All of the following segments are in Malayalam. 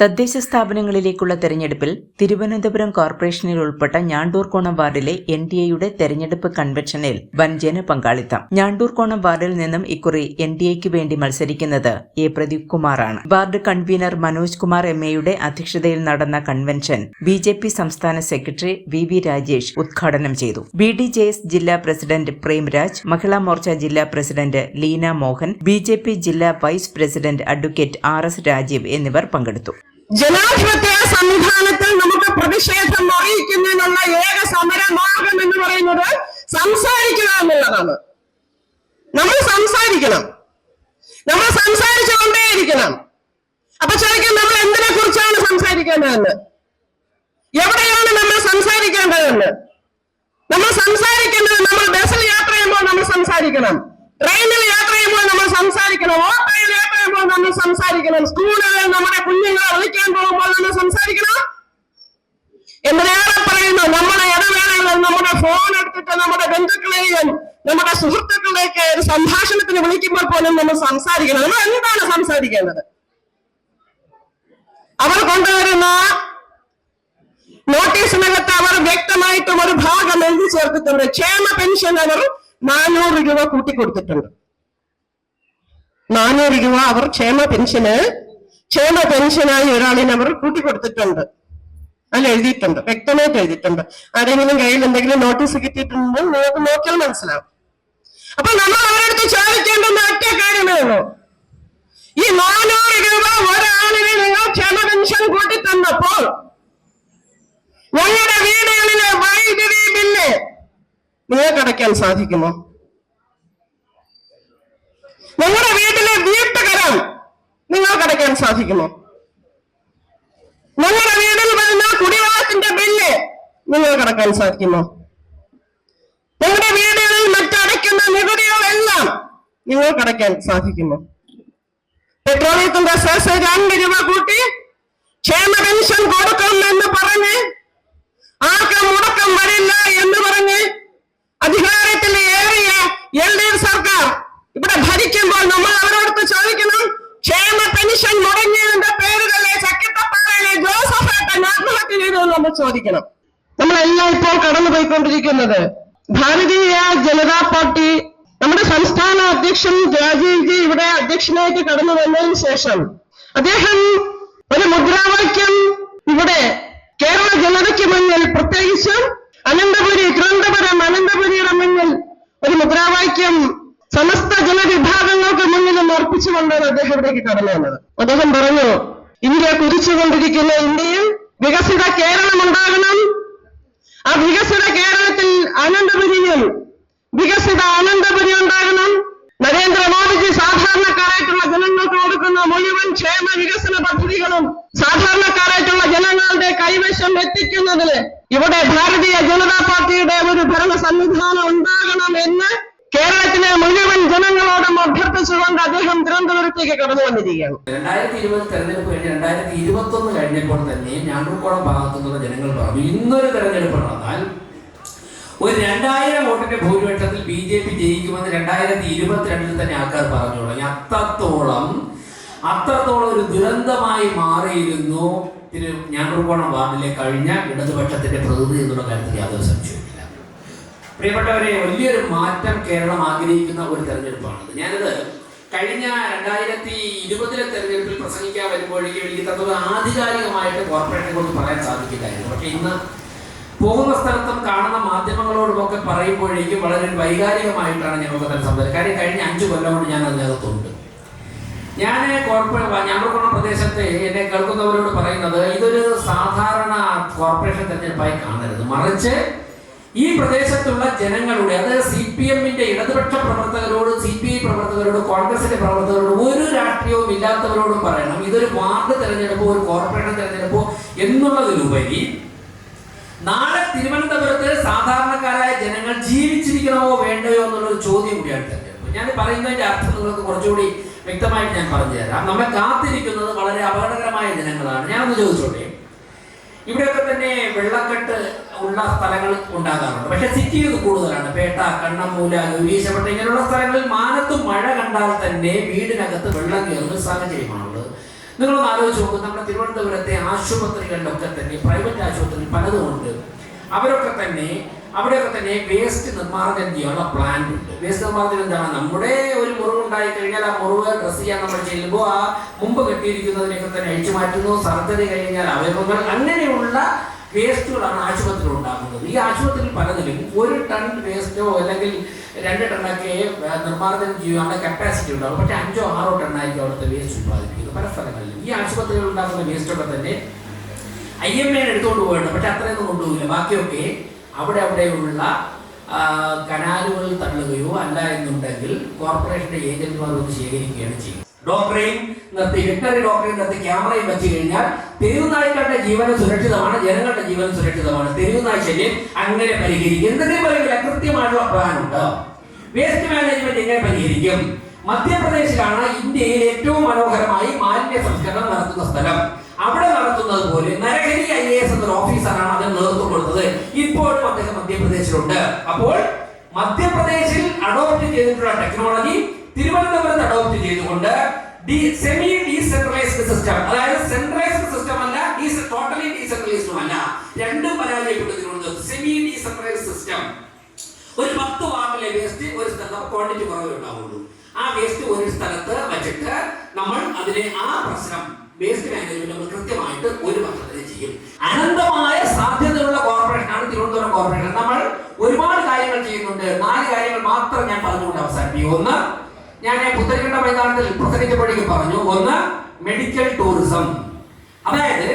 തദ്ദേശ സ്ഥാപനങ്ങളിലേക്കുള്ള തെരഞ്ഞെടുപ്പിൽ തിരുവനന്തപുരം കോർപ്പറേഷനിൽ ഉൾപ്പെട്ട ഞാണ്ടൂർകോണം വാർഡിലെ എൻ ഡി എയുടെ തെരഞ്ഞെടുപ്പ് കൺവെൻഷനിൽ വൻ ജനപങ്കാളിത്തം ഞാണ്ടൂർകോണം വാർഡിൽ നിന്നും ഇക്കുറി എൻ ഡി എക്ക് വേണ്ടി മത്സരിക്കുന്നത് എ പ്രദീപ് കുമാറാണ്. Ward convener Manoj Kumar M എയുടെ അധ്യക്ഷതയിൽ നടന്ന കൺവെൻഷൻ ബി ജെ പി സംസ്ഥാന സെക്രട്ടറി വി വി രാജേഷ് ഉദ്ഘാടനം ചെയ്തു. ബി ഡി ജെ എസ് ജില്ലാ പ്രസിഡന്റ് പ്രേംരാജ് മഹിളാ മോർച്ച ജില്ലാ president Leena Mohan B J P ജില്ലാ vice president advocate R S Rajeev എന്നിവർ പങ്കെടുത്തു. ജനാധിപത്യ സംവിധാനത്തിൽ നമുക്ക് പ്രതിഷേധം അറിയിക്കുന്നതിനുള്ള ഏക സമര മാർഗം എന്ന് പറയുന്നത് സംസാരിക്കുക എന്നുള്ളതാണ്. നമ്മൾ സംസാരിക്കണം. നമ്മൾ സംസാരിച്ചുകൊണ്ടേയിരിക്കണം. അപ്പൊ ചോദിക്കും നമ്മൾ എന്തിനെ കുറിച്ചാണ് സംസാരിക്കേണ്ടതെന്ന്? എവിടെയാണ് നമ്മൾ സംസാരിക്കേണ്ടതെന്ന്? നമ്മൾ സംസാരിക്കേണ്ടത് നമ്മൾ ബസ്സിൽ യാത്ര ചെയ്യുമ്പോൾ നമ്മൾ സംസാരിക്കണം. ട്രെയിനിൽ യാത്ര ചെയ്യുമ്പോൾ നമ്മൾ സംസാരിക്കണം. ഓട്ടോയിൽ യാത്ര ചെയ്യുമ്പോൾ നമ്മൾ സംസാരിക്കണം. സ്കൂളുകളിൽ നമ്മുടെ കുഞ്ഞുങ്ങളെ വിളിക്കാൻ പോകുമ്പോൾ നമ്മൾ സംസാരിക്കണം. എന്തിനേറെ പറയുന്നു നമ്മുടെ ഇടവേളകളിൽ നമ്മുടെ ഫോൺ എടുത്തിട്ട് നമ്മുടെ ബന്ധുക്കളെയും നമ്മുടെ സുഹൃത്തുക്കളിലേക്ക് ഒരു സംഭാഷണത്തിന് വിളിക്കുമ്പോൾ പോലും നമ്മൾ സംസാരിക്കണം. നമ്മൾ എന്താണ് സംസാരിക്കേണ്ടത്? അവർ കൊണ്ടുവരുന്ന നോട്ടീസിനകത്ത് അവർ വ്യക്തമായിട്ടും ഒരു ഭാഗം എഴുതി ചേർത്തിട്ടുണ്ട്. ക്ഷേമ പെൻഷൻ അവർ നാനൂറ് രൂപ കൂട്ടിക്കൊടുത്തിട്ടുണ്ട്. നാനൂറ് രൂപ അവർ ക്ഷേമ പെൻഷന് ക്ഷേമ പെൻഷനായി ഒരാളിനെ അവർ കൂട്ടിക്കൊടുത്തിട്ടുണ്ട്. അതിൽ എഴുതിയിട്ടുണ്ട് വ്യക്തമായിട്ട് എഴുതിയിട്ടുണ്ട്. ആരെങ്കിലും കയ്യിൽ എന്തെങ്കിലും നോട്ടീസ് കിട്ടിയിട്ടുണ്ടെങ്കിൽ നിങ്ങൾക്ക് നോക്കിയാൽ മനസ്സിലാവും. അപ്പൊ നമ്മൾ അവരടുത്ത് ചോദിക്കേണ്ടുന്ന മറ്റേ കാര്യമേ ഉള്ളൂ. ഈ നാനൂറ് രൂപ ഒരാളിന് നിങ്ങൾ ക്ഷേമ പെൻഷൻ കൂട്ടി തന്നപ്പോൾ ഞങ്ങളുടെ വീടുകളിലെ വൈദ്യുതി ബില്ല് നിങ്ങൾക്ക് അടയ്ക്കാൻ സാധിക്കുമോ? നിങ്ങളുടെ വീട്ടിലെ വീട്ടുകരം നിങ്ങൾക്ക് അടയ്ക്കാൻ സാധിക്കുമോ? നിങ്ങളുടെ വീട്ടിൽ വരുന്ന കുടിവെള്ളത്തിന്റെ ബില്ല് നിങ്ങൾക്ക് അടയ്ക്കാൻ സാധിക്കുമോ? നിങ്ങളുടെ വീടുകളിൽ മറ്റടയ്ക്കുന്ന നികുതികളെല്ലാം നിങ്ങൾക്ക് അടയ്ക്കാൻ സാധിക്കുമോ? പെട്രോളിയത്തിന്റെ സെസ് രണ്ട് രൂപ കൂട്ടി ക്ഷേമ പെൻഷൻ കൊടുക്കും എന്ന് പറഞ്ഞ് ആർക്കും മുടക്കം വരില്ല എന്ന് പറഞ്ഞ് അധികാരത്തിൽ ഏറിയ എൽ ഡി എഫ് സർക്കാർ ഇവിടെ ഭരിക്കുമ്പോൾ നമ്മൾ അവരോടൊത്ത് ചോദിക്കണം ക്ഷേമ പെൻഷൻ മുടങ്ങിയതിന്റെ പേരുകളെ ചക്കിട്ടപ്പാറയിലെ ജോസഫ് ഏട്ടൻ ആത്മഹത്യ ചെയ്തു എന്ന് നമ്മൾ ചോദിക്കണം. നമ്മളെല്ലാം ഇപ്പോൾ കടന്നു പോയിക്കൊണ്ടിരിക്കുന്നത് ഭാരതീയ ജനതാ പാർട്ടി നമ്മുടെ സംസ്ഥാന അധ്യക്ഷൻ രാജീവ് ജി ഇവിടെ അധ്യക്ഷനായിട്ട് കടന്നു വന്നതിന് ശേഷം അദ്ദേഹം ഒരു മുദ്രാവാക്യം ഇവിടെ കേരള ജനതയ്ക്ക് മുന്നിൽ പ്രത്യേകിച്ചും അനന്തപുരി തിരുവനന്തപുരം അനന്തപുരിയുടെ മുന്നിൽ ഒരു മുദ്രാവാക്യം സമസ്ത ജനവിഭാഗങ്ങൾക്ക് മുന്നിൽ അർപ്പിച്ചുകൊണ്ടാണ് അദ്ദേഹം ഇവിടേക്ക് കടന്നു വന്നത്. അദ്ദേഹം പറഞ്ഞു ഇന്ത്യ കുതിച്ചുകൊണ്ടിരിക്കുന്ന ഇന്ത്യയിൽ വികസിത കേരളം ഉണ്ടാകണം. ആ വികസിത കേരളത്തിൽ അനന്തപുരിയും വികസിത അനന്തപുരി ഉണ്ടാകണം. നരേന്ദ്രമോദിജി സാധാരണക്കാരായിട്ടുള്ള ജനങ്ങൾക്ക് കൊടുക്കുന്ന മുഴുവൻ ക്ഷേമ വികസന പദ്ധതികളും സാധാരണക്കാരായിട്ടുള്ള ജനങ്ങളുടെ കൈവശം എത്തിക്കുന്നതിന് ഇവിടെ ഭാരതീയ ജനതാ പാർട്ടിയുടെ ഒരു ഭരണ സംവിധാനം ഉണ്ടാകണം എന്ന് കേരളത്തിലെ മുഴുവൻ ജനങ്ങളോടും അഭ്യർത്ഥിച്ചുകൊണ്ട് അദ്ദേഹം തിരുവനന്തപുരത്തേക്ക് കടന്നു വന്നിരിക്കുകയാണ്. രണ്ടായിരത്തി ഇരുപത് തെരഞ്ഞെടുപ്പ് കഴിഞ്ഞ് രണ്ടായിരത്തി ഇരുപത്തി ഒന്ന് കഴിഞ്ഞപ്പോൾ തന്നെ ഞാണ്ടൂർക്കോളം ഭാഗത്തുനിന്നുള്ള ജനങ്ങൾ പറഞ്ഞു ഇന്നൊരു തെരഞ്ഞെടുപ്പ് നടന്നാൽ ഒരു രണ്ടായിരം വോട്ടിന്റെ ഭൂരിപക്ഷത്തിൽ ബി ജെ പി ജയിക്കുമെന്ന് രണ്ടായിരത്തി ഇരുപത്തിരണ്ടിൽ തന്നെ ആൾക്കാർ പറഞ്ഞു തുടങ്ങി. അത്രത്തോളം അത്രത്തോളം ഒരു ദുരന്തമായി മാറിയിരുന്നു. തിരു ഞാണ്ടൂർക്കോണം വാർഡിലെ കഴിഞ്ഞ ഇടതുപക്ഷത്തിന്റെ പ്രതിനിധി എന്നുള്ള കാര്യത്തിൽ യാതൊരു സംശയവുമില്ല. പ്രിയപ്പെട്ടവരെ വലിയൊരു മാറ്റം കേരളം ആഗ്രഹിക്കുന്ന ഒരു തെരഞ്ഞെടുപ്പാണത് ഞാനത് കഴിഞ്ഞ രണ്ടായിരത്തി ഇരുപതിലെ തെരഞ്ഞെടുപ്പിൽ പ്രസംഗിക്കാൻ വരുമ്പോഴേക്കും എനിക്ക് തത്വം ആധികാരികമായിട്ട് കോർപ്പറേഷനെ കുറിച്ച് പറയാൻ സാധിക്കില്ലായിരുന്നു. പക്ഷെ ഇന്ന് പോകുന്ന സ്ഥലത്തും കാണുന്ന മാധ്യമങ്ങളോടുമൊക്കെ പറയുമ്പോഴേക്കും വളരെ വൈകാരികമായിട്ടാണ് ഞങ്ങൾക്ക് തന്നെ സംസാരിക്കുന്നത് കാര്യം കഴിഞ്ഞ അഞ്ച് കൊല്ലം കൊണ്ട് ഞാൻ അതിനകത്തുണ്ട്. ഞാൻ കോർപ്പറേറ്റ് ഞാമ്പറക്കുളം പ്രദേശത്തെ എന്നെ കേൾക്കുന്നവരോട് പറയുന്നത് ഇതൊരു സാധാരണ കോർപ്പറേഷൻ തെരഞ്ഞെടുപ്പായി കാണരുത്. മറിച്ച് ഈ പ്രദേശത്തുള്ള ജനങ്ങളുടെ അതായത് സി പി എമ്മിന്റെ ഇടതുപക്ഷ പ്രവർത്തകരോട് സി പി ഐ പ്രവർത്തകരോട് കോൺഗ്രസിന്റെ പ്രവർത്തകരോട് ഒരു രാഷ്ട്രീയവും ഇല്ലാത്തവരോടും പറയണം. ഇതൊരു വാർഡ് തെരഞ്ഞെടുപ്പോ ഒരു കോർപ്പറേഷൻ തെരഞ്ഞെടുപ്പോ എന്നുള്ളതിലുപരി നാളെ തിരുവനന്തപുരത്ത് സാധാരണക്കാരായ ജനങ്ങൾ ജീവിച്ചിരിക്കണമോ വേണ്ടയോ എന്നുള്ളൊരു ചോദ്യം കൂടിയാണ് തെരഞ്ഞെടുപ്പ്. ഞാൻ പറയുന്നതിന്റെ അർത്ഥം നിങ്ങൾക്ക് കുറച്ചുകൂടി വ്യക്തമായിട്ട് ഞാൻ പറഞ്ഞു തരാം നമ്മെ കാത്തിരിക്കുന്നത് വളരെ അപകടകരമായ ജനങ്ങളാണ്. ഞാനൊന്ന് ചോദിച്ചോട്ടെ? ഇവിടെയൊക്കെ തന്നെ വെള്ളക്കെട്ട് ഉള്ള സ്ഥലങ്ങൾ ഉണ്ടാകാറുണ്ട്. പക്ഷെ സിറ്റിയിൽ കൂടുതലാണ്. പേട്ട കണ്ണമൂല ഗൗരീശപട്ട ഇങ്ങനെയുള്ള സ്ഥലങ്ങളിൽ മാനത്ത് മഴ കണ്ടാൽ തന്നെ വീടിനകത്ത് വെള്ളം കയറുന്ന സാഹചര്യമാണുള്ളത്. നിങ്ങളൊന്ന് ആലോചിച്ച് നോക്കും നമ്മുടെ തിരുവനന്തപുരത്തെ ആശുപത്രികളിലൊക്കെ തന്നെ പ്രൈവറ്റ് ആശുപത്രികൾ പലതുമുണ്ട്. അവരൊക്കെ തന്നെ അവിടെയൊക്കെ തന്നെ വേസ്റ്റ് നിർമ്മാർജനം ചെയ്യാനുള്ള പ്ലാന്റ് ഉണ്ട്. വേസ്റ്റ് നിർമ്മാർജനം എന്താണ്? നമ്മുടെ ഒരു മുറിവ് ഉണ്ടായി കഴിഞ്ഞാൽ ആ മുറിവ് ഡ്രസ് ചെയ്യാൻ നമ്മൾ ചെല്ലുമ്പോൾ ആ മുമ്പ് കെട്ടിയിരിക്കുന്നതിനൊക്കെ തന്നെ അഴിച്ചു മാറ്റുന്നു സർജറി കഴിഞ്ഞാൽ അവയവങ്ങൾ അങ്ങനെയുള്ള വേസ്റ്റുകളാണ് ആശുപത്രിയിൽ ഉണ്ടാക്കുന്നത് ഈ ആശുപത്രിയിൽ പലതിലും ഒരു ടൺ വേസ്റ്റോ അല്ലെങ്കിൽ രണ്ട് ടണ്ണൊക്കെ നിർമ്മാർജനം ചെയ്യാനുള്ള കപ്പാസിറ്റി ഉണ്ടാകും പക്ഷേ അഞ്ചോ ആറോ ടണ്ണായിരിക്കും അവിടുത്തെ വേസ്റ്റ് ഉത്പാദിപ്പിക്കുന്നത് പല സ്ഥലങ്ങളിലും. ഈ ആശുപത്രികളിൽ ഉണ്ടാക്കുന്ന വേസ്റ്റൊക്കെ തന്നെ ഐ എം എ എടുത്തുകൊണ്ട് പോകണം പക്ഷെ അത്രയൊന്നും കൊണ്ടുപോകില്ല. ബാക്കിയൊക്കെ അവിടെ അവിടെയുള്ള കനാലുകളിൽ തള്ളുകയോ അല്ല എന്നുണ്ടെങ്കിൽ കോർപ്പറേഷന്റെ ഏജന്റുമാർ ഒന്ന് ശേഖരിക്കുകയാണ് ചെയ്യുന്നത്. ഡോക്ടറെയും നിർത്തി വെറ്ററി ഡോക്ടറെയും നിർത്തി ക്യാമറയും വെച്ച് കഴിഞ്ഞാൽ തെരുവുനായ്ക്കളുടെ ജീവനം സുരക്ഷിതമാണ് ജനങ്ങളുടെ ജീവനം സുരക്ഷിതമാണ്. തെരുവുനായ് ശല്യം അങ്ങനെ പരിഹരിക്കും. എന്തെങ്കിലും പറയില്ല കൃത്യമായിട്ടുള്ള പ്ലാൻ ഉണ്ട്? വേസ്റ്റ് മാനേജ്മെന്റ് എങ്ങനെ പരിഹരിക്കും? മധ്യപ്രദേശിലാണ് ഇന്ത്യയിൽ ഏറ്റവും മനോഹരമായി മാലിന്യ സംസ്കരണം നടത്തുന്ന സ്ഥലം. അവിടെ നടത്തുന്നത് പോലെ നരഹരി ഐ എ എസ് എന്നൊരു ഓഫീസറാണ് അതിന് നേതൃത്വം കൊടുത്തത്. ഇപ്പോഴും അദ്ദേഹം മധ്യപ്രദേശിലുണ്ട്. അപ്പോൾ മധ്യപ്രദേശിൽ അഡോപ്റ്റ് ചെയ്തിട്ടുള്ള ടെക്നോളജി തിരുവനന്തപുരത്ത് അഡോപ്റ്റ് ചെയ്തുകൊണ്ട് ഡി സെമി ഡീസെൻട്രലൈസ്ഡ് സിസ്റ്റം അതായത് സെൻട്രലൈസ്ഡ് സിസ്റ്റം അല്ല ടോട്ടലി ഡീസെൻട്രലൈസ്ഡും അല്ല. രണ്ടും പരാജയപ്പെട്ടു തിരുവനന്തപുരത്ത്. സെമി ഡീസെൻട്രലൈസ്ഡ് സിസ്റ്റം ഒരു പത്ത് വാർഡിലെ വേസ്റ്റ് ഒരു സ്ഥലത്ത് ക്വാണ്ടിറ്റി കുറവേ ഉണ്ടാവുള്ളൂ. ആ വേസ്റ്റ് ഒരു സ്ഥലത്ത് വെച്ചിട്ട് നമ്മൾ അതിനെ ആ പ്രശ്നം വേസ്റ്റ് മാനേജ്മെന്റ് നമ്മൾ കൃത്യമായിട്ട് ഒരു പദ്ധതി ചെയ്യും. അനന്തമായ സാധ്യതയുള്ള കോർപ്പറേഷനാണ് തിരുവനന്തപുരം കോർപ്പറേഷൻ നമ്മൾ ഒരുപാട് കാര്യങ്ങൾ ചെയ്യുന്നുണ്ട്. നാല് കാര്യങ്ങൾ മാത്രം ഞാൻ പറഞ്ഞുകൊണ്ട് അവസാനിപ്പിക്കും ഒന്ന് ഞാൻ പുത്തരിക്കണ്ട മൈതാനത്തിൽ പ്രസംഗിച്ചപ്പോഴേക്കും പറഞ്ഞു ഒന്ന് മെഡിക്കൽ ടൂറിസം അതായത്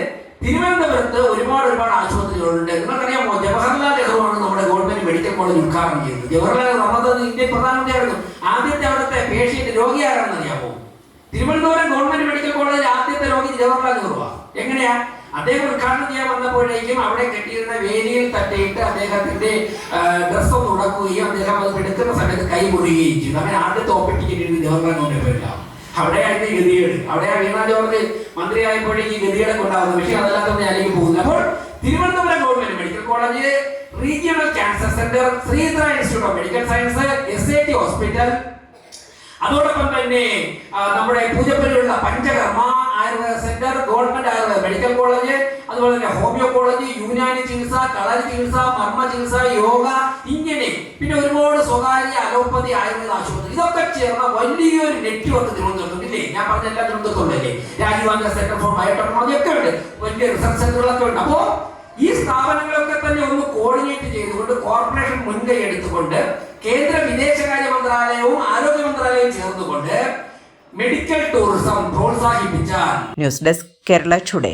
തിരുവനന്തപുരത്ത് ഒരുപാട് ഒരുപാട് ആശുപത്രികളുണ്ട്. നിങ്ങൾക്കറിയാമോ ജവഹർലാൽ നെഹ്റുവാണ് നമ്മുടെ ഗവൺമെന്റ് മെഡിക്കൽ കോളേജ് ഉദ്ഘാടനം ചെയ്തത്. ജവഹർലാൽ നെഹ്റു അന്നത് ഇന്ത്യൻ പ്രധാനമന്ത്രിയായിരുന്നു ആദ്യത്തെ അവിടുത്തെ പേഷ്യന്റ് രോഗി ആരാണെന്ന് അറിയാമോ? തിരുവനന്തപുരം ഗവൺമെന്റ് മെഡിക്കൽ കോളേജിൽ ആദ്യത്തെ രോഗി ജവഹർലാൽ നെഹ്റുവാ. എങ്ങനെയാ? അദ്ദേഹം ഉദ്ഘാടനം ചെയ്യാൻ വന്നപ്പോഴേക്കും അവിടെ കെട്ടിയിരുന്ന വേലിയിൽ തട്ടിയിട്ട് അദ്ദേഹത്തിന്റെ ഡ്രസ്സ് ഉടക്കുകയും അദ്ദേഹം അത് എടുക്കുന്ന സമയത്ത് കൈ മുറിയുകയും ചെയ്തു. അങ്ങനെ ആദ്യത്തെ ഓപ്പറേറ്റ് ജവഹർലാൽ നെഹ്റു പേരിലാണ്. അവിടെയായിരുന്നു ഗതികേട്. അവിടെ വീണ ജോർജ് മന്ത്രിയായപ്പോഴേക്ക് ഗതികേടൊക്കെ ഉണ്ടാകുന്നത് പക്ഷേ അതല്ലാത്ത ഞാനിലേക്ക് പോകുന്നത് അപ്പോൾ Thiruvananthapuram government medical college regional cancer centre Sreedhara institute of medical science S T hospital അതോടൊപ്പം തന്നെ നമ്മുടെ പൂജപ്പുരയിലുള്ള panchakarma Ayurveda centre government Ayurveda medical college അതുപോലെ തന്നെ ഹോമിയോ കോളേജ് യുനാനി ചികിത്സ കളരി ചികിത്സ മർമ്മ ചികിത്സ യോഗ ഇങ്ങനെ പിന്നെ ഒരുപാട് സ്വകാര്യ അലോപ്പതി ആയുർവേദ ആശുപത്രി ഇതൊക്കെ ചേർന്ന വലിയൊരു നെറ്റ്വർക്ക് തിരുവനന്തപുരത്തുണ്ട് ഇല്ലേ? ഞാൻ പറഞ്ഞ എല്ലാ തിരുവനന്തപുരത്തുണ്ടല്ലേ? Rajiv Gandhi centre for biotechnology ഒക്കെ ഉണ്ട്. വലിയ റിസർച്ച് സെന്ററുകളൊക്കെ ഉണ്ട്. അപ്പോ ഈ സ്ഥാപനങ്ങളൊക്കെ തന്നെ ഒന്ന് കോർഡിനേറ്റ് ചെയ്തുകൊണ്ട് കോർപ്പറേഷൻ മുൻകൈ എടുത്തുകൊണ്ട് കേന്ദ്ര മന്ത്രാലയവും ആരോഗ്യ മന്ത്രാലയവും ചേർന്നുകൊണ്ട് മെഡിക്കൽ ടൂറിസം പ്രോത്സാഹിപ്പിച്ച ന്യൂസ് ഡെസ്ക് കേരള ടുഡേ